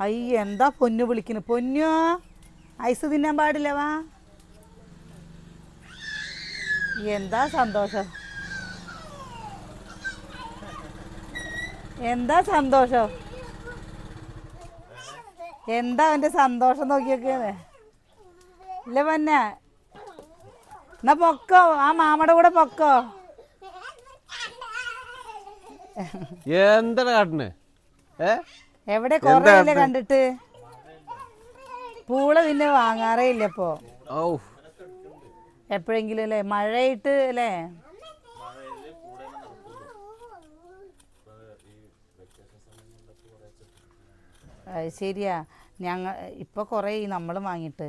അയ്യ എന്താ പൊന്നു വിളിക്കുന്നു പൊന്നോ? ഐസ് തിന്നാൻ പാടില്ല വാ. എന്താ സന്തോഷം? എന്താ സന്തോഷം? എന്താ അവന്റെ സന്തോഷം നോക്കിയൊക്കെയാണ്? ഇല്ല പന്ന. എന്നാ പൊക്കോ? ആ മാമയുടെ കൂടെ പൊക്കോ? എന്താ കാട്ടണേ? ഏ? എവിടെ കൊറേ കണ്ടിട്ട്? പൂള പിന്നെ വാങ്ങാറേ ഇല്ല ഇപ്പോ. എപ്പോഴെങ്കിലും അല്ലേ? മഴയിട്ട് അല്ലേ? അത് ശരിയാ. ഞങ്ങ ഇപ്പൊ കുറേ നമ്മൾ വാങ്ങിട്ട്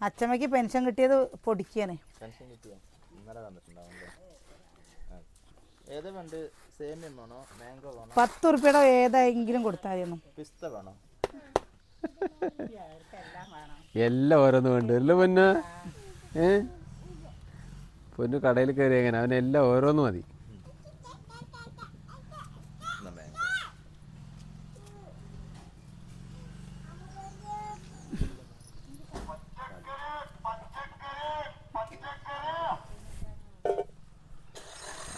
അച്ചമ്മയ്ക്ക് പെൻഷൻ കിട്ടിയത് പൊടിക്കാണ് പെൻഷൻ കിട്ടിയോ? ഇന്നലെ. ഏത് സേമിയം വേണോ മാംഗോ വേണോ? പത്ത് ഉറുപ്പിയുടെ ഏതെങ്കിലും കൊടുത്താൽ മതിയൊന്നും. പിസ്ത വേണോ? എല്ലാം ഓരോന്ന് വേണ്ട. എല്ലാം പൊന്നു. ഏ? പൊന്നു കടയിൽ കയറി എങ്ങനെ? അവനെല്ലാം ഓരോന്ന് മതി.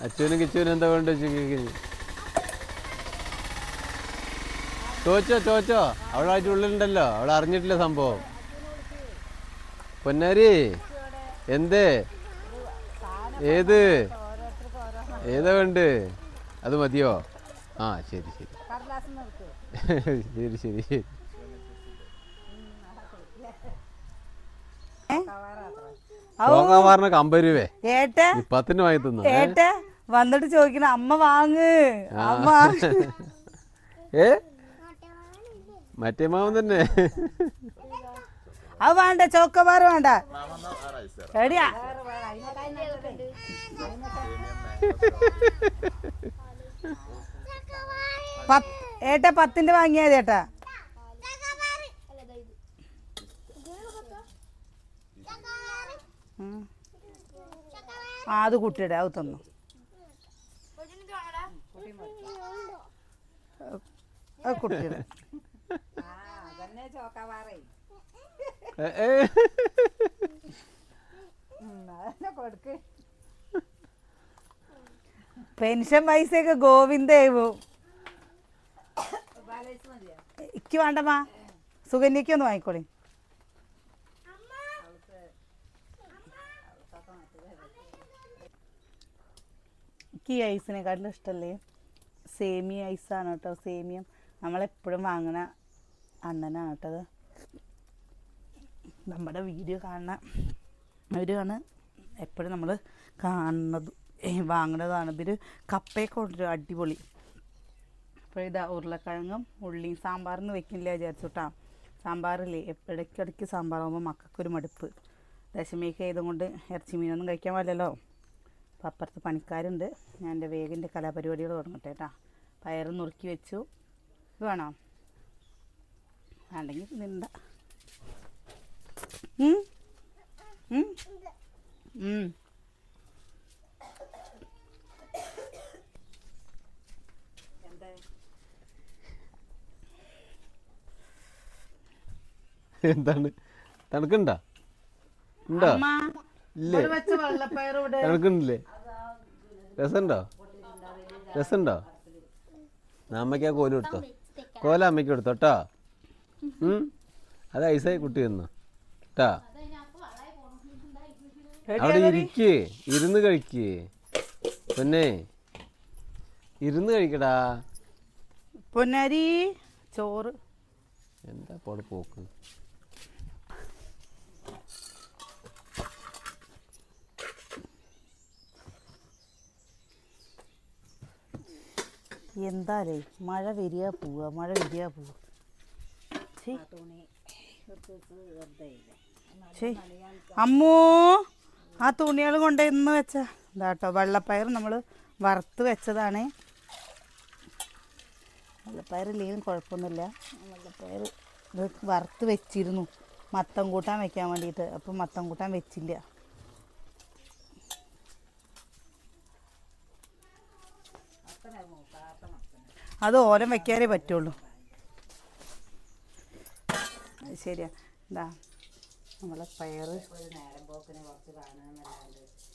അച്ഛനും കിച്ചുവിനും എന്താ വേണ്ട ചോച്ചോ ചോച്ചോ അവൾ അതിന്റെ ഉള്ളിലുണ്ടല്ലോ. അവൾ അറിഞ്ഞിട്ടില്ല സംഭവം. പൊന്നാരി എന്തേ? ഏത്? ഏതാ വേണ്ട അത് മതിയോ? ആ ശരി ശരി. ശരി ശരി. ശരി പറഞ്ഞ ഏട്ട ഈ പത്തിന് വാങ്ങി തിന്നോ ഏ? ഏട്ട വന്നിട്ട് ചോദിക്കണ അമ്മ വാങ്ങ്. അമ്മ. ഏ? മറ്റേ മാവൻ തന്നെ. അത് വേണ്ട ചോക്കോബാർ വേണ്ട. എടിയാ ഏട്ട പത്തിന്റെ വാങ്ങിയാ ചേട്ടാ ഉം. ആ അത് കുട്ടിയുടെ അത് തന്നു. കുട്ടിയുടെ. പെൻഷൻ പൈസയൊക്കെ ഗോവിന്ദേവും. ഇക്ക് വേണ്ടമ്മാ. സുകന്യക്ക് ഒന്ന് വാങ്ങിക്കോളി. എനിക്ക് ഈ ഐസിനെക്കാട്ടിലും ഇഷ്ടമല്ലേ സേമിയ ഐസാണ് കേട്ടോ. സേമിയം. നമ്മളെപ്പോഴും വാങ്ങുന്ന അണ്ണനാണ് കേട്ടത് നമ്മുടെ വീഡിയോ കാണുന്ന അവരാണ് എപ്പോഴും നമ്മൾ കാണുന്നത് വാങ്ങുന്നതാണ്. ഇവർ കപ്പയൊക്കെ കൊണ്ടുവരും അടിപൊളി. അപ്പോൾ ഇതാ ഉരുളക്കിഴങ്ങും ഉള്ളിയും. സാമ്പാറിന് വെക്കില്ല വിചാരിച്ചുട്ടാ സാമ്പാറില്ലേ? എപ്പ- ഇടയ്ക്കിടയ്ക്ക് സാമ്പാറാകുമ്പോൾ മക്കൾക്കൊരു മടുപ്പ്. ദശമിയൊക്കെ ആയതുകൊണ്ട് ഇറച്ചി മീനൊന്നും കഴിക്കാൻ പാടില്ലല്ലോ. അപ്പം അപ്പുറത്ത് പണിക്കാരുണ്ട്. ഞാൻ എന്റെ വേഗിന്റെ കലാപരിപാടികൾ തുടങ്ങട്ടെ കേട്ടോ. പയർ നുറുക്കി വെച്ചു. ഇത് വേണോ? വേണ്ടെങ്കിൽ നിണ്ട. എന്താണ്? തണുക്കുണ്ടോ? ഉണ്ടോ? ഇല്ലേ? രസണ്ടോ രസമുണ്ടോ? രസമുണ്ടോ? അമ്മയ്ക്ക് ആ കോൽ കൊടുത്തോ. കോല അമ്മയ്ക്ക് കൊടുത്തോ കേട്ടോ അത് ഐസായി കുട്ടി തന്നു. ട്ടാ. അവിടെ ഇരിക്ക്. ഇരുന്ന് കഴിക്കേ. പിന്നെ. ഇരുന്ന് കഴിക്കടാ. പൊന്നരി ചോറ്. എന്താ പോക്ക്? എന്താലേ? മഴ വരിക പോവുക മഴ വരിക പോവുക. അമ്മൂ ആ തുണികൾ കൊണ്ട് ഇന്ന് വെച്ച ഇതാട്ടോ വെള്ളപ്പയർ നമ്മൾ വറുത്ത് വെച്ചതാണ്. വെള്ളപ്പയർ ഇല്ലെങ്കിലും കുഴപ്പമൊന്നുമില്ല. വെള്ളപ്പയർ ഇത് വറുത്ത് വെച്ചിരുന്നു. മത്തം കൂട്ടാൻ വെക്കാൻ വേണ്ടിയിട്ട്. അപ്പം മത്തം കൂട്ടാൻ വെച്ചില്ല. അത് ഓരം വെക്കാനേ പറ്റുള്ളൂ. അത് ശരിയാ. എന്താ നമ്മളെ പയർ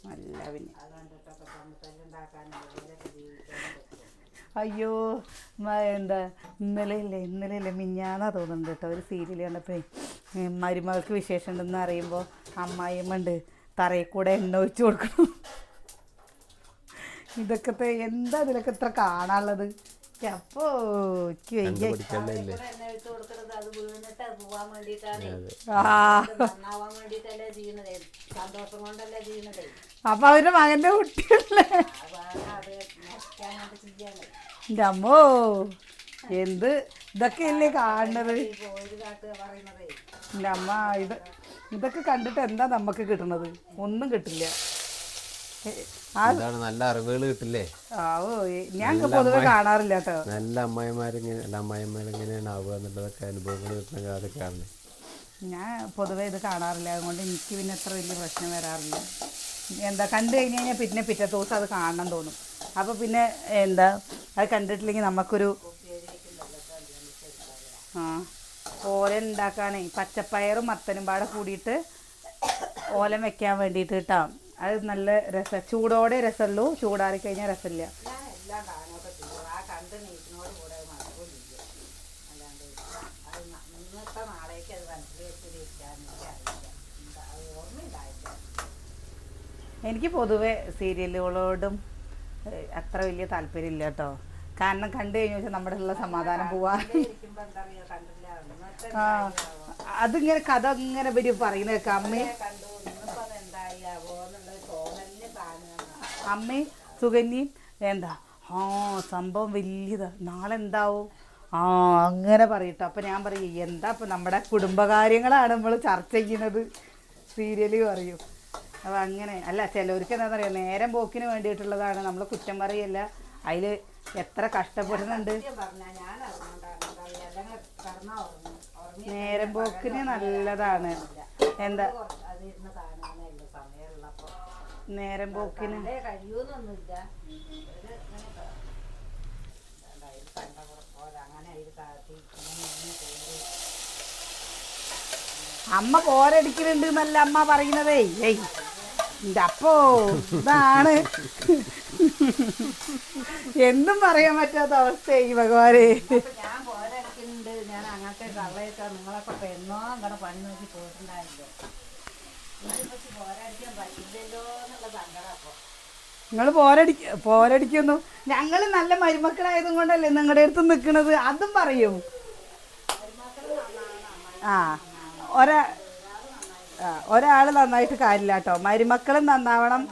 നല്ല അയ്യോ എന്താ ഇന്നലെ ഇല്ലേ ഇന്നലെ ഇല്ലേ മിഞ്ഞാന്നാ തോന്നുന്നുണ്ട് കേട്ടോ ഒരു സീരിയൽ കണ്ടപ്പോഴേ. മരുമകൾക്ക് വിശേഷം ഉണ്ടെന്ന് അറിയുമ്പോൾ അമ്മായിയമ്മ ഉണ്ട് തറയിൽ കൂടെ എണ്ണ ഒഴിച്ചു കൊടുക്കണം. ഇതൊക്കെ എന്താ ഇതിലൊക്കെ ഇത്ര കാണാനുള്ളത്? അപ്പോ അപ്പൊ അവരുടെ മകന്റെ കുട്ടിയല്ലേ? എന്ത് ഇതൊക്കെ അല്ലേ അമ്മോ കാണുന്നത് എന്റെ അമ്മ ഇത് ഇതൊക്കെ കണ്ടിട്ട് എന്താ നമുക്ക് കിട്ടണത്? ഒന്നും കിട്ടില്ല. നല്ല അറിവുകൾ കിട്ടില്ലേ? ഞാൻ പൊതുവെ കാണാറില്ല കേട്ടോ നല്ല അമ്മായിമാരിങ്ങനെ നല്ല അമ്മായിമാരെങ്ങനെയാണ് ആവുക എന്നുള്ളതൊക്കെ അനുഭവങ്ങൾ കിട്ടുന്ന അതൊക്കെയാണ് ഞാൻ പൊതുവെ ഇത് കാണാറില്ല. അതുകൊണ്ട് എനിക്ക് പിന്നെ അത്ര വലിയ പ്രശ്നം വരാറില്ല. എന്താ കണ്ടു കഴിഞ്ഞ് കഴിഞ്ഞാൽ പിന്നെ പിറ്റത്തെ ദിവസം അത് കാണണം തോന്നും. അപ്പോൾ പിന്നെ എന്താ അത് കണ്ടിട്ടില്ലെങ്കിൽ നമുക്കൊരു ആ ഓല ഉണ്ടാക്കാനേ പച്ചപ്പയറും മത്തനും പാടെ കൂടിയിട്ട് ഓലൻ വെക്കാൻ വേണ്ടിയിട്ട് കേട്ടോ അത് നല്ല രസ. ചൂടോടെ രസമുള്ളൂ ചൂടാറി കഴിഞ്ഞാൽ രസമില്ല. എനിക്ക് പൊതുവെ സീരിയലുകളോടും അത്ര വലിയ താല്പര്യമില്ല കേട്ടോ കാരണം കണ്ടു കഴിഞ്ഞു വെച്ചാൽ നമ്മുടെ ഉള്ള സമാധാനം പോവാ. അതിങ്ങനെ കഥ ഇങ്ങനെ ഇവർ കേൾക്കാം അമ്മേ കണ്ടു ഇന്നിപ്പോ അത് എന്തായാവോ എന്നുള്ളത് തോന്നലിന് കാണുക അമ്മയും സുകന്യയും എന്താ? ആ സംഭവം വലിയതാ. നാളെ എന്താവും ആ അങ്ങനെ പറയട്ടോ. അപ്പം ഞാൻ പറയും എന്താ ഇപ്പം നമ്മുടെ കുടുംബകാര്യങ്ങളാണ് നമ്മൾ ചർച്ച ചെയ്യുന്നത്? സീരിയൽ പറയും. അപ്പം അങ്ങനെ അല്ല ചിലവർക്ക് എന്താണെന്ന് അറിയാം നേരം പോക്കിന് വേണ്ടിയിട്ടുള്ളതാണ്. നമ്മൾ കുറ്റം പറയല്ല. അതിൽ എത്ര കഷ്ടപ്പെടുന്നുണ്ട്. എന്താ നേരം പോക്കിന് നല്ലതാണ്. എന്താ? ഇങ്ങനെ പോക്കിന്. ചെയ്ത് അമ്മ പോരടിക്കുന്നുണ്ട് എന്നല്ല അമ്മ പറയുന്നതേ. ഏയ് അപ്പോ ഇതാണ്. എന്നും പറയാൻ പറ്റാത്ത അവസ്ഥയായി ഭഗവാനെ. ഞാൻ പോരടിക്കുന്നുണ്ട് ഞാൻ അങ്ങനത്തെ കള്ളയൊക്കെ നിങ്ങളൊക്കെ എന്നോ അങ്ങനെ പണി നോക്കി പോയിട്ടുണ്ടായിരുന്നു പോരാടിക്കാൻ പറ്റില്ല. നിങ്ങൾ പോരടി പോരടിക്കുന്നു. ഞങ്ങൾ നല്ല മരുമക്കളായതും കൊണ്ടല്ലേ നിങ്ങളുടെ അടുത്ത് നിൽക്കുന്നത് അതും പറയൂ. ആ ഒരാ ഒരാൾ നന്നായിട്ട് കാര്യമില്ല കേട്ടോ. മരുമക്കളും നന്നാവണം.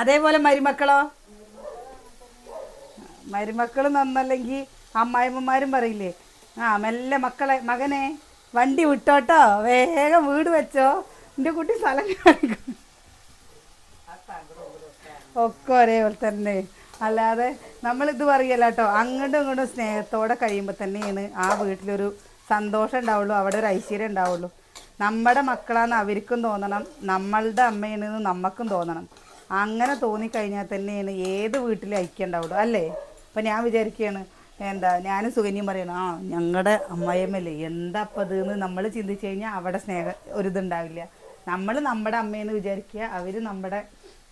അതേപോലെ മരുമക്കളോ? മരുമക്കൾ നന്നല്ലെങ്കിൽ അമ്മായിമ്മമാരും പറയില്ലേ? ആ മെല്ലെ മക്കളെ മകനെ വണ്ടി വിട്ടോട്ടോ വേഗം വീട് വെച്ചോ. എന്റെ കുട്ടി സ്ഥലം കാണിക്കും ഒക്കെ ഒരേപോലെ തന്നെ. അല്ലാതെ നമ്മളിത് പറയല്ല കേട്ടോ അങ്ങോട്ടും ഇങ്ങോട്ടും സ്നേഹത്തോടെ കഴിയുമ്പോൾ തന്നെയാണ് ആ വീട്ടിലൊരു സന്തോഷം ഉണ്ടാവുള്ളൂ. അവിടെ ഒരു ഐശ്വര്യം ഉണ്ടാവുള്ളൂ. നമ്മുടെ മക്കളാന്ന് അവർക്കും തോന്നണം. നമ്മളുടെ അമ്മയാണെന്ന് നമുക്കും തോന്നണം. അങ്ങനെ തോന്നിക്കഴിഞ്ഞാൽ തന്നെയാണ് ഏത് വീട്ടിലും ഐക്യം ഉണ്ടാവുള്ളൂ. അല്ലേ? അപ്പം ഞാൻ വിചാരിക്കുകയാണ് എന്താ ഞാനും സുകന്യം പറയണം ആ ഞങ്ങളുടെ അമ്മയമ്മല്ലേ എന്താ അപ്പം അതെന്ന് നമ്മൾ ചിന്തിച്ച് കഴിഞ്ഞാൽ അവിടെ സ്നേഹ ഒരിതുണ്ടാവില്ല നമ്മൾ നമ്മുടെ അമ്മയെന്ന് വിചാരിക്കുക അവർ നമ്മുടെ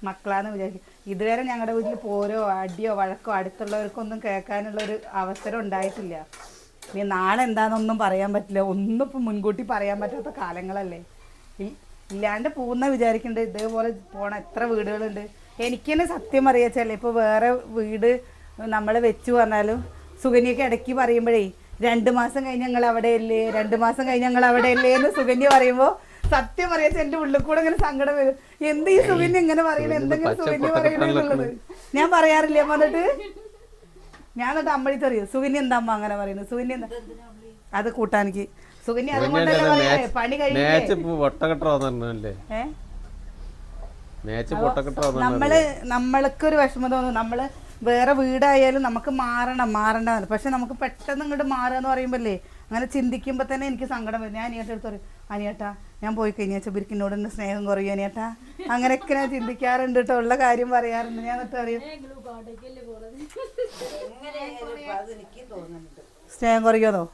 മക്കളാന്ന് വിചാരിക്കും ഇതുവരെ ഞങ്ങളുടെ വീട്ടിൽ പോരോ അടിയോ വഴക്കോ അടുത്തുള്ളവർക്കൊന്നും കേൾക്കാനുള്ള ഒരു അവസരം ഉണ്ടായിട്ടില്ല. ഇനി നാളെ എന്താണെന്നൊന്നും പറയാൻ പറ്റില്ല. ഒന്നും ഇപ്പം മുൻകൂട്ടി പറയാൻ പറ്റാത്ത കാലങ്ങളല്ലേ. ഈ ഇല്ലാണ്ട് പോകുന്ന വിചാരിക്കുന്നുണ്ട് ഇതേപോലെ പോണ എത്ര വീടുകളുണ്ട്. എനിക്ക് തന്നെ സത്യം അറിയാച്ചല്ലേ ഇപ്പോൾ വേറെ വീട് നമ്മൾ വെച്ചു പറഞ്ഞാലും സുകന്യൊക്കെ ഇടയ്ക്ക് പറയുമ്പോഴേ രണ്ട് മാസം കഴിഞ്ഞ് ഞങ്ങൾ അവിടെ അല്ലേ രണ്ട് മാസം കഴിഞ്ഞ് ഞങ്ങൾ അവിടെ അല്ലേ എന്ന് സുകന്യ പറയുമ്പോൾ സത്യം പറയാച്ച എന്റെ ഉള്ളിൽ കൂടെ ഇങ്ങനെ സങ്കടം വരും. എന്ത് ഈ സുകന്യ ഇങ്ങനെ പറയണേ? എന്തെങ്കിലും സുകന്യ പറയണെന്നുള്ളത് ഞാൻ പറയാറില്ല പറഞ്ഞിട്ട് ഞാൻ എന്നിട്ട് അമ്മഴി അറിയും സുകന്യ എന്താ അമ്മ അങ്ങനെ പറയുന്നത്? സുകന്യ എന്താ? അത് കൂട്ടാനിക്ക്. സുകന്യ അതുകൊണ്ടല്ലേ പറയണേ പണി കഴിഞ്ഞേ ഏഹ് നമ്മൾ നമ്മൾക്കൊരു വിഷമം തോന്നുന്നു നമ്മൾ വേറെ വീടായാലും നമുക്ക് മാറണം മാറേണ്ടതാണ്. പക്ഷെ നമുക്ക് പെട്ടെന്ന് ഇങ്ങോട്ട് മാറുക എന്ന് പറയുമ്പോഴല്ലേ അങ്ങനെ ചിന്തിക്കുമ്പോൾ തന്നെ എനിക്ക് സങ്കടം വരും. ഞാൻ അനിയേട്ട അടുത്ത് പറയും അനിയേട്ടാ ഞാൻ പോയി കഴിഞ്ഞാൽ ബിരിക്കിനോട് എന്റെ സ്നേഹം കുറയും അനിയേട്ടാ. അങ്ങനെയൊക്കെ ഞാൻ ചിന്തിക്കാറുണ്ട് കേട്ടോ ഉള്ള കാര്യം പറയാറുണ്ട്. ഞാൻ എന്നിട്ട് പറയും തോന്നുന്നുണ്ട് സ്നേഹം കുറയുമെന്നോ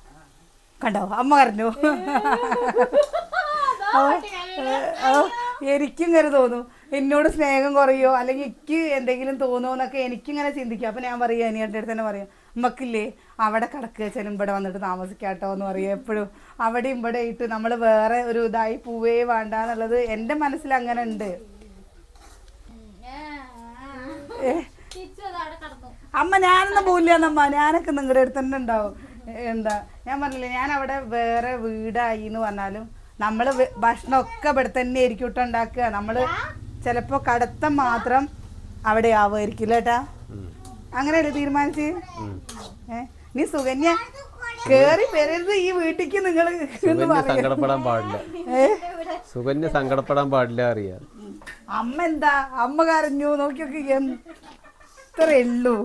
കണ്ടോ അമ്മ പറഞ്ഞു എനിക്കും കരു തോന്നും. എന്നോട് സ്നേഹം കുറയോ? അല്ലെങ്കിൽ എനിക്ക് എന്തെങ്കിലും തോന്നുമോ എന്നൊക്കെ എനിക്കിങ്ങനെ ചിന്തിക്കും. അപ്പം ഞാൻ പറയുക അനിയന്റെ അടുത്ത് തന്നെ പറയും നമുക്കില്ലേ അവിടെ കിടക്കുക ചെലും ഇവിടെ വന്നിട്ട് താമസിക്കാട്ടോ എന്ന് പറയും എപ്പോഴും. അവിടെ ഇവിടെ ഇട്ട് നമ്മൾ വേറെ ഒരു ഇതായി പോവേ വേണ്ട എന്നുള്ളത് എന്റെ മനസ്സിൽ അങ്ങനെ ഉണ്ട്. അമ്മ ഞാനൊന്നും പോവില്ലെന്നമ്മ ഞാനൊക്കെ നിങ്ങളുടെ അടുത്ത് തന്നെ ഉണ്ടാവും. എന്താ ഞാൻ പറഞ്ഞില്ലേ ഞാൻ അവിടെ വേറെ വീടായി എന്ന് പറഞ്ഞാലും നമ്മൾ ഭക്ഷണമൊക്കെ ഇവിടെ തന്നെ ആയിരിക്കും ഇട്ടുണ്ടാക്കുക നമ്മൾ ചിലപ്പോൾ കടത്തം മാത്രം അവിടെ ആവുമായിരിക്കും ഏട്ടാ അങ്ങനെയല്ലേ തീരുമാനിച്ച്? ഏ നീ സുകന്യ കേറി വരരുത് ഈ വീട്ടിക്ക് നിങ്ങൾ സങ്കടപ്പെടാൻ പാടില്ല. സുകന്യ സങ്കടപ്പെടാൻ പാടില്ല അറിയാം. അമ്മ എന്താ? അമ്മ കരഞ്ഞു. നോക്കിയൊക്കെ എത്ര ഉള്ളൂ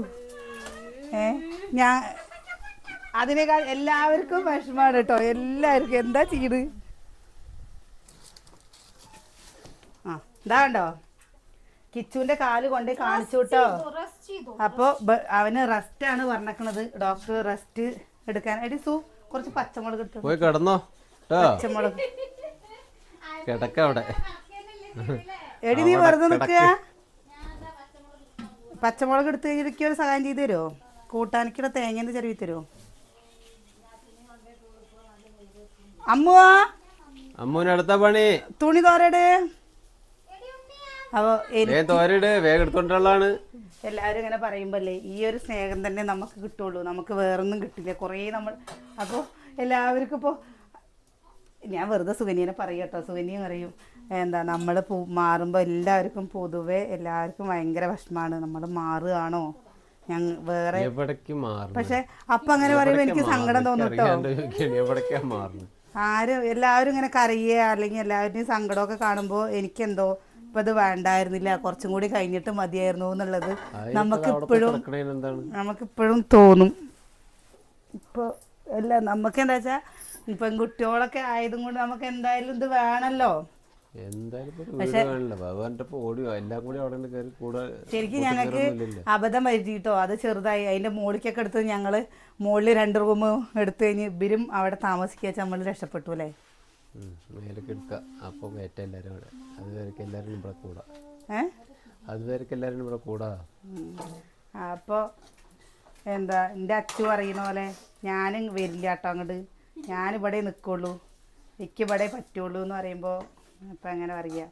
ഏ ഞാൻ അതിനേക്കാൾ എല്ലാവർക്കും വിഷമാണ് കേട്ടോ. എല്ലാവർക്കും എന്താ ചെയ്ത് ആ ഇതാ കണ്ടോ? കിച്ചുവിന്റെ കാൽ കൊണ്ട് കാണിച്ചു കേട്ടോ അപ്പൊ അവന് റെസ്റ്റ് ആണ് പറഞ്ഞേക്കണത്. ഡോക്ടർ റെസ്റ്റ് എടുക്കാൻ. എടി സു കുറച്ച് പച്ചമുളക് എടുത്തു പോയി കിടന്നോ. പച്ചമുളക്. കിടക്ക അവിടെ. എടി നീ വെറുതെ നിൽക്കുക. പച്ചമുളക് എടുത്ത് എനിക്ക് ഒരു സഹായം ചെയ്ത് തരുമോ കൂട്ടാനിക്കുള്ള തേങ്ങ ചെരുവി തരുമോ അമ്മുവാ. അമ്മുവിനടുത്ത അടുത്ത പണി. തുണി തോരട്. അപ്പൊ എനി- വേഗം തോരയിട് വേഗം എല്ലാവരും ഇങ്ങനെ പറയുമ്പല്ലേ ഈ ഒരു സ്നേഹം തന്നെ നമുക്ക് കിട്ടുള്ളൂ. നമുക്ക് വേറൊന്നും കിട്ടില്ല. കുറേ നമ്മൾ അപ്പോൾ എല്ലാവർക്കും ഇപ്പോൾ ഞാൻ വെറുതെ സുകന്യനെ പറയും കേട്ടോ. സുകന്യ അറിയും എന്താ നമ്മൾ പൂ മാറുമ്പോൾ എല്ലാവർക്കും പൊതുവെ എല്ലാവർക്കും ഭയങ്കര വിഷമാണ്. നമ്മൾ മാറുകയാണോ? ഞങ്ങൾ വേറെ പക്ഷെ അപ്പം അങ്ങനെ പറയുമ്പോൾ എനിക്ക് സങ്കടം തോന്നും കേട്ടോ ആരും എല്ലാവരും ഇങ്ങനെ കരയുക അല്ലെങ്കിൽ എല്ലാവരുടെയും സങ്കടമൊക്കെ കാണുമ്പോൾ എനിക്കെന്തോ ഇപ്പം ഇത് വേണ്ടായിരുന്നില്ല കുറച്ചും കൂടി കഴിഞ്ഞിട്ട് മതിയായിരുന്നു എന്നുള്ളത് നമുക്ക് ഇപ്പോഴും നമുക്കിപ്പോഴും തോന്നും. ഇപ്പോൾ അല്ല നമുക്ക് എന്താ വെച്ചാൽ പെൺകുട്ടികളൊക്കെ ആയതും കൊണ്ട് നമുക്ക് എന്തായാലും ഇത് വേണമല്ലോ ഇപ്പൊ വേണല്ലോ. ഇപ്പൊ ശരിക്കും ഞങ്ങൾക്ക്. അബദ്ധം പറ്റിയിട്ടോ? അത് ചെറുതായി. അതിന്റെ മുകളിലേക്കൊക്കെ എടുത്ത് ഞങ്ങൾ മുകളിൽ രണ്ട് റൂം എടുത്തു കഴിഞ്ഞ് ഇവരും അവിടെ താമസിക്കുക നമ്മൾ രക്ഷപ്പെട്ടു അല്ലേ? മേലേക്ക് എടുക്കുക. അപ്പോൾ കയറ്റ എല്ലാവരും അവിടെ. അതുവരെയൊക്കെ എല്ലാവരും ഇവിടെ കൂടാ. അതുവരെയൊക്കെ എല്ലാവരും ഇവിടെ കൂടാ. അപ്പോൾ എന്താ എന്റെ അച്ചു പറയുന്ന പോലെ ഞാനും വരില്ല കേട്ടോ അങ്ങോട്ട് ഞാനിവിടെ നിൽക്കുള്ളൂ എനിക്ക് ഇവിടെ പറ്റുള്ളൂ എന്ന് പറയുമ്പോൾ ഇപ്പം എങ്ങനെ പറയുക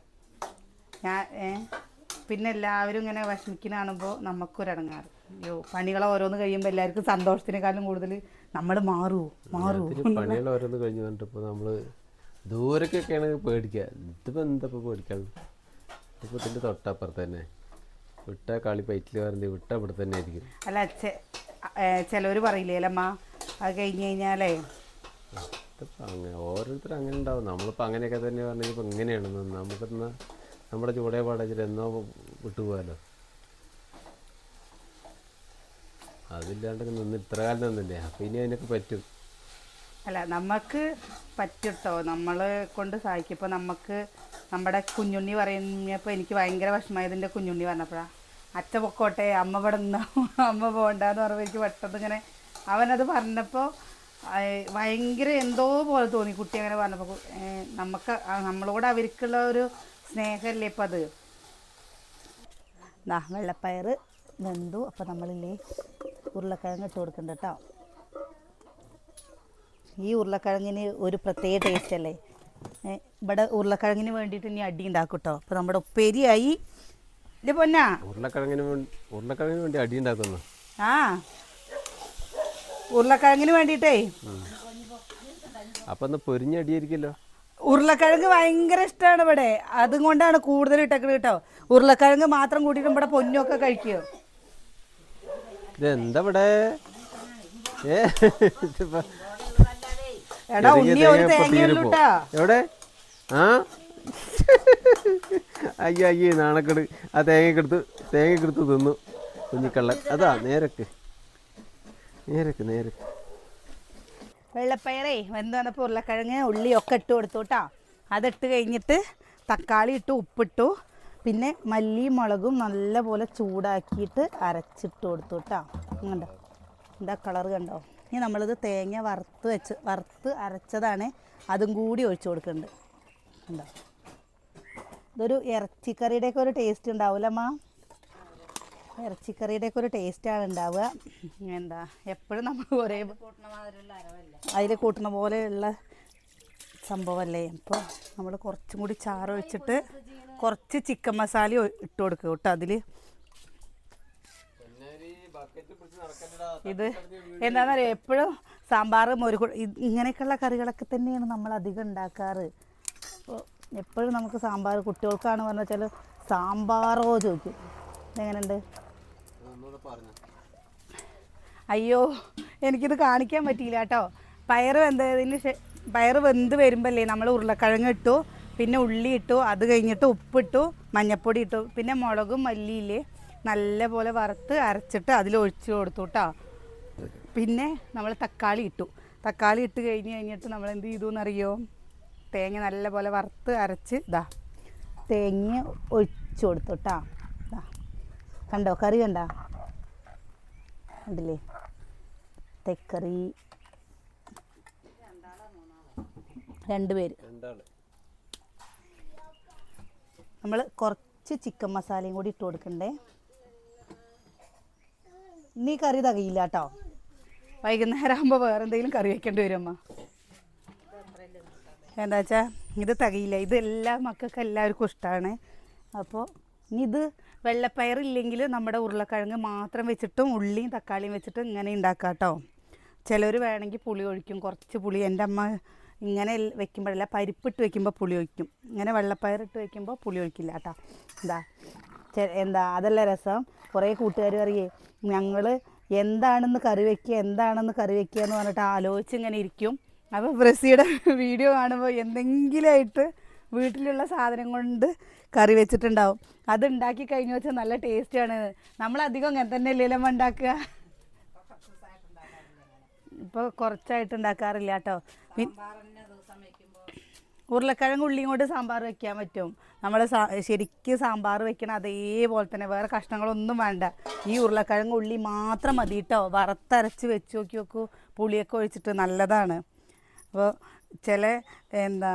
ഞാൻ പിന്നെ എല്ലാവരും ഇങ്ങനെ വിഷമിക്കുന്ന കാണുമ്പോൾ നമുക്കൊരിടങ്ങാറ് അയ്യോ പണികൾ ഓരോന്ന് കഴിയുമ്പോൾ എല്ലാവർക്കും സന്തോഷത്തിനേക്കാളും കൂടുതൽ നമ്മൾ മാറുമോ മാറുമോ പണികൾ ഓരോന്ന് കഴിഞ്ഞു ഇപ്പോൾ നമ്മൾ ദൂരക്കൊക്കെ ആണെങ്കിൽ പേടിക്കുക ഇതിപ്പോൾ എന്താ ഇപ്പോൾ പേടിക്കാൻ ഇതിപ്പോൾ ഇതിന്റെ തൊട്ടപ്പുറത്ത് തന്നെ. വിട്ട കളി പൈറ്റിൽ പറഞ്ഞ് വിട്ട ഇവിടെ തന്നെ ആയിരിക്കും. അല്ല ചിലവർ പറയില്ലേ അല്ലമ്മ? അത് കഴിഞ്ഞ് കഴിഞ്ഞാലേ. അങ്ങനെ ഓരോരുത്തർ അങ്ങനെ ഉണ്ടാവും. നമ്മളിപ്പോൾ അങ്ങനെയൊക്കെ തന്നെ പറഞ്ഞാൽ ഇപ്പോൾ ഇങ്ങനെയാണെന്ന് നമുക്ക് നമ്മുടെ ചൂടെ പാടച്ചിട്ട് എന്നോ വിട്ടുപോകാലോ അതില്ലാണ്ട് നിന്ന് ഇത്ര കാലം നിന്നില്ലേ? അപ്പം ഇനി അതിനൊക്കെ പറ്റും. അല്ല നമുക്ക് പറ്റുട്ടോ? നമ്മൾ കൊണ്ട് സഹായിക്കും. ഇപ്പോൾ നമുക്ക് നമ്മുടെ കുഞ്ഞുണ്ണി പറയുന്നപ്പോൾ എനിക്ക് ഭയങ്കര വിഷമമായതിന്റെ കുഞ്ഞുണ്ണി പറഞ്ഞപ്പോഴാണ് അച്ഛ പൊക്കോട്ടെ അമ്മ ഇവിടെ നിന്നോ? അമ്മ പോകണ്ടെന്ന് പറയുമ്പോൾ എനിക്ക് പെട്ടെന്ന് ഇങ്ങനെ അവനത് പറഞ്ഞപ്പോൾ ഭയങ്കര എന്തോ പോലെ തോന്നി. കുട്ടി അങ്ങനെ പറഞ്ഞപ്പോൾ നമുക്ക് നമ്മളോട് അവർക്കുള്ള ഒരു സ്നേഹമല്ലേ ഇപ്പം അത്? വെള്ളപ്പയർ വെന്തു അപ്പോൾ നമ്മളില്ലേ ഉരുളക്കിഴങ്ങ് ഇട്ട് കൊടുക്കുന്നുണ്ട് കേട്ടോ. ഈ ഉരുളക്കിഴങ്ങിന് ഒരു പ്രത്യേക ടേസ്റ്റ് അല്ലേ? ഇവിടെ ഉരുളക്കിഴങ്ങിന് വേണ്ടിയിട്ട് ഇനി അടി ഉണ്ടാക്കും കേട്ടോ അപ്പോൾ നമ്മുടെ ഉപ്പേരിയായി. ഇല്ല പൊന്നാ? ഉരുളക്കിഴങ്ങിന് വേണ്ടി ഉരുളക്കിഴങ്ങിന് വേണ്ടി അടി ഉണ്ടാക്കുന്നു. ആ. ഉരുളക്കിഴങ്ങിന് വേണ്ടിയിട്ടേ. അപ്പം പൊരിഞ്ഞ ഉരുളക്കിഴങ്ങ് ഭയങ്കര ഇഷ്ടമാണ് ഇവിടെ. അതും കൊണ്ടാണ് കൂടുതൽ ഇട്ടേക്കണത് കേട്ടോ ഉരുളക്കിഴങ്ങ് മാത്രം കൂട്ടിയിട്ട് ഇവിടെ പൊന്നൊക്കെ കഴിക്കോ? ഇതെന്താ ഇവിടെ? ഏ എടാ ഉണ്ണി ഒരു എവിടെ? ആ? അയ്യോ അയ്യേ നാണക്കെട്. ആ തേങ്ങക്കെടുത്ത് തേങ്ങക്കെടുത്ത് തിന്നു കുഞ്ഞിക്കള്ളൻ. അതാ നേരക്ക്. നേരക്ക് നേരക്ക്. വെള്ളപ്പയറേ വെന്ത് വന്നപ്പോൾ ഉരുളക്കിഴങ്ങ് ഉള്ളിയൊക്കെ ഇട്ട് കൊടുത്തു കേട്ടോ. അതിട്ട് കഴിഞ്ഞിട്ട് തക്കാളി ഇട്ട് ഉപ്പിട്ടു. പിന്നെ മല്ലി മുളകും നല്ലപോലെ ചൂടാക്കിയിട്ട് അരച്ചിട്ട് കൊടുത്തു കേട്ടോ. കണ്ടോ എന്താ കളർ കണ്ടോ? ഇനി നമ്മളിത് തേങ്ങ വറുത്ത് വെച്ച് വറുത്ത് അരച്ചതാണ്. അതും കൂടി ഒഴിച്ചു കൊടുക്കുന്നുണ്ട്. കണ്ടോ? ഇതൊരു ഇറച്ചിക്കറിയുടെയൊക്കെ ഒരു ടേസ്റ്റ് ഉണ്ടാവില്ല അമ്മ? ഇറച്ചിക്കറിയുടെയൊക്കെ ഒരു ടേസ്റ്റാണ് ഉണ്ടാവുക. എന്താ എപ്പോഴും നമ്മൾ ഒരേ അതിൽ കൂട്ടുന്ന പോലെയുള്ള സംഭവമല്ലേ? അപ്പോൾ നമ്മൾ കുറച്ചും കൂടി ചാറ് ഒഴിച്ചിട്ട് കുറച്ച് ചിക്കൻ മസാല ഇട്ട് കൊടുക്കുക കേട്ടോ അതിൽ. ഇത് എന്താണെന്നറിയോ എപ്പോഴും സാമ്പാർ മോരുകു ഇങ്ങനെയൊക്കെയുള്ള കറികളൊക്കെ തന്നെയാണ് നമ്മൾ അധികം ഉണ്ടാക്കാറ്. അപ്പോൾ എപ്പോഴും നമുക്ക് സാമ്പാർ കുട്ടികൾക്കാണ് പറഞ്ഞു വെച്ചാൽ സാമ്പാറോ ചോദിക്കും. എങ്ങനെയുണ്ട് അയ്യോ എനിക്കിത് കാണിക്കാൻ പറ്റിയില്ല കേട്ടോ. പയറ് വെന്തതിന് പയർ പയറ് വെന്ത് വരുമ്പല്ലേ നമ്മൾ ഉരുളക്കിഴങ്ങ് ഇട്ടു പിന്നെ ഉള്ളി ഇട്ടു അത് കഴിഞ്ഞിട്ട് ഉപ്പിട്ടു മഞ്ഞപ്പൊടി ഇട്ടു പിന്നെ മുളകും മല്ലിയില്ലേ? നല്ല പോലെ വറുത്ത് അരച്ചിട്ട് അതിൽ ഒഴിച്ച് കൊടുത്തു കേട്ടോ പിന്നെ നമ്മൾ തക്കാളി ഇട്ടു. തക്കാളി ഇട്ട് കഴിഞ്ഞ് കഴിഞ്ഞിട്ട് നമ്മൾ എന്ത് ചെയ്തു എന്നറിയോ? തേങ്ങ നല്ല പോലെ വറുത്ത് അരച്ച് ഇതാ തേങ്ങ ഒഴിച്ചു കൊടുത്തു കേട്ടോ കണ്ടോ? കറി കണ്ടോ? കണ്ടില്ലേ? തെക്കറി. രണ്ടുപേര് നമ്മൾ കുറച്ച് ചിക്കൻ മസാലയും കൂടി ഇട്ട് കൊടുക്കണ്ടേ? ഇനി കറി തകയില്ല കേട്ടോ വൈകുന്നേരം ആകുമ്പോൾ വേറെ എന്തെങ്കിലും കറി വെക്കേണ്ടി വരും അമ്മ എന്താ വെച്ചാൽ ഇത് തകയില്ല. ഇത് എല്ലാ മക്കൾക്ക് എല്ലാവർക്കും ഇഷ്ടമാണ് അപ്പോൾ ഇനി ഇത് വെള്ളപ്പയറില്ലെങ്കിൽ നമ്മുടെ ഉരുളക്കിഴങ്ങ് മാത്രം വെച്ചിട്ടും ഉള്ളിയും തക്കാളിയും വെച്ചിട്ട് ഇങ്ങനെ ഉണ്ടാക്കാം കേട്ടോ ചിലർ വേണമെങ്കിൽ പുളി ഒഴിക്കും. കുറച്ച് പുളി എന്റെ അമ്മ ഇങ്ങനെ വെക്കുമ്പോഴല്ല പരിപ്പിട്ട് വെക്കുമ്പോൾ പുളി ഒഴിക്കും. ഇങ്ങനെ വെള്ളപ്പയറിട്ട് വെക്കുമ്പോൾ പുളി ഒഴിക്കില്ല കേട്ടോ. എന്താ എന്താ അതല്ല രസം. കുറേ കൂട്ടുകാർ പറയേ ഞങ്ങൾ എന്താണെന്ന് കറി വെക്കുക എന്താണെന്ന് കറി വെക്കുക എന്ന് പറഞ്ഞിട്ട് ആലോചിച്ച് ഇങ്ങനെ ഇരിക്കും. അപ്പോൾ ബ്രസിയുടെ വീഡിയോ കാണുമ്പോൾ എന്തെങ്കിലുമായിട്ട് വീട്ടിലുള്ള സാധനം കൊണ്ട് കറി വെച്ചിട്ടുണ്ടാവും. അത് ഉണ്ടാക്കി കഴിഞ്ഞു വെച്ചാൽ നല്ല ടേസ്റ്റാണ് നമ്മളധികം അങ്ങനെ തന്നെ അല്ലേ അമ്മ ഉണ്ടാക്കുക? ഇപ്പോൾ കുറച്ചായിട്ട് ഉണ്ടാക്കാറില്ല കേട്ടോ. ഉരുളക്കിഴങ്ങ് ഉള്ളിയും കൊണ്ട് സാമ്പാർ വെക്കാൻ പറ്റും. നമ്മൾ ശരിക്കും സാമ്പാർ വെക്കണം അതേപോലെ തന്നെ വേറെ കഷ്ണങ്ങളൊന്നും വേണ്ട. ഈ ഉരുളക്കിഴങ്ങ് ഉള്ളി മാത്രം മതി കേട്ടോ വറുത്തരച്ച് വെച്ച് നോക്കി നോക്കൂ പുളിയൊക്കെ ഒഴിച്ചിട്ട് നല്ലതാണ്. അപ്പോൾ ചില എന്താ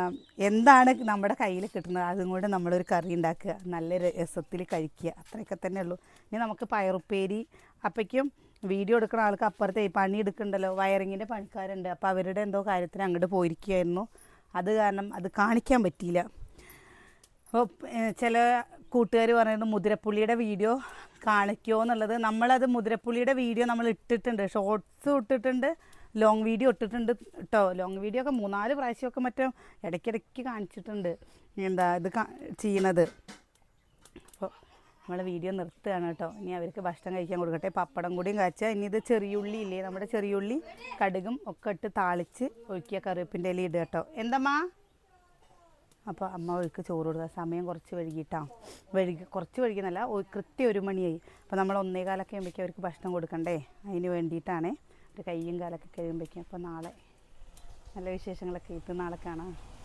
എന്താണ് നമ്മുടെ കയ്യിൽ കിട്ടുന്നത്? അതും കൂടെ നമ്മളൊരു കറി ഉണ്ടാക്കുക നല്ല രസത്തിൽ കഴിക്കുക. അത്രയൊക്കെ തന്നെ ഉള്ളൂ. ഇനി നമുക്ക് പയറുപ്പേരി അപ്പോഴേക്കും വീഡിയോ എടുക്കുന്ന ആൾക്ക് അപ്പുറത്തെ പണി എടുക്കണ്ടല്ലോ? വയറിങ്ങിന്റെ പണിക്കാരുണ്ട്. അപ്പോൾ അവരുടെ എന്തോ കാര്യത്തിന് അങ്ങോട്ട് പോയിരിക്കുകയായിരുന്നു. അത് കാരണം അത് കാണിക്കാൻ പറ്റിയില്ല. അപ്പോൾ ചില കൂട്ടുകാർ പറയുന്നത് മുതിരപ്പുള്ളിയുടെ വീഡിയോ കാണിക്കുമോ എന്നുള്ളത്. നമ്മളത് മുതിരപ്പുള്ളിയുടെ വീഡിയോ നമ്മൾ ഇട്ടിട്ടുണ്ട്. ഷോർട്സ് ഇട്ടിട്ടുണ്ട് ലോങ് വീഡിയോ ഇട്ടിട്ടുണ്ട് കേട്ടോ ലോങ് വീഡിയോ ഒക്കെ മൂന്നാൽ പ്രാവശ്യമൊക്കെ മറ്റോ ഇടയ്ക്കിടയ്ക്ക് കാണിച്ചിട്ടുണ്ട്. എന്താ ഇത് ചെയ്യുന്നത് അപ്പോൾ നമ്മൾ വീഡിയോ നിർത്തുകയാണ് കേട്ടോ ഇനി അവർക്ക് ഭക്ഷണം കഴിക്കാൻ കൊടുക്കട്ടെ. പപ്പടം കൂടിയും കാച്ചുക ഇനി ഇത് ചെറിയുള്ളി ഇല്ലേ? നമ്മുടെ ചെറിയുള്ളി കടുകും ഒക്കെ ഇട്ട് താളിച്ച് ഒഴുക്കിയ കറിവേപ്പിന്റെ ഇല ഇടുക കേട്ടോ എന്തമ്മാ അപ്പോൾ അമ്മ ഒഴുക്ക് ചോറ് കൊടുക്കുക സമയം കുറച്ച് വൈകിട്ടാണ് വൈകി കുറച്ച് വൈകിന്നല്ല ഒ- കൃത്യം ഒരു മണിയായി. അപ്പോൾ നമ്മൾ ഒന്നേ കാലൊക്കെ ആകുമ്പോഴേക്കും അവർക്ക് ഭക്ഷണം കൊടുക്കണ്ടേ? അതിന് വേണ്ടിയിട്ടാണ്. ഒരു കയ്യും കാലൊക്കെ കഴിയുമ്പോഴേക്കും. അപ്പോൾ നാളെ നല്ല വിശേഷങ്ങളൊക്കെ. ഇട്ട് നാളെ കാണാം.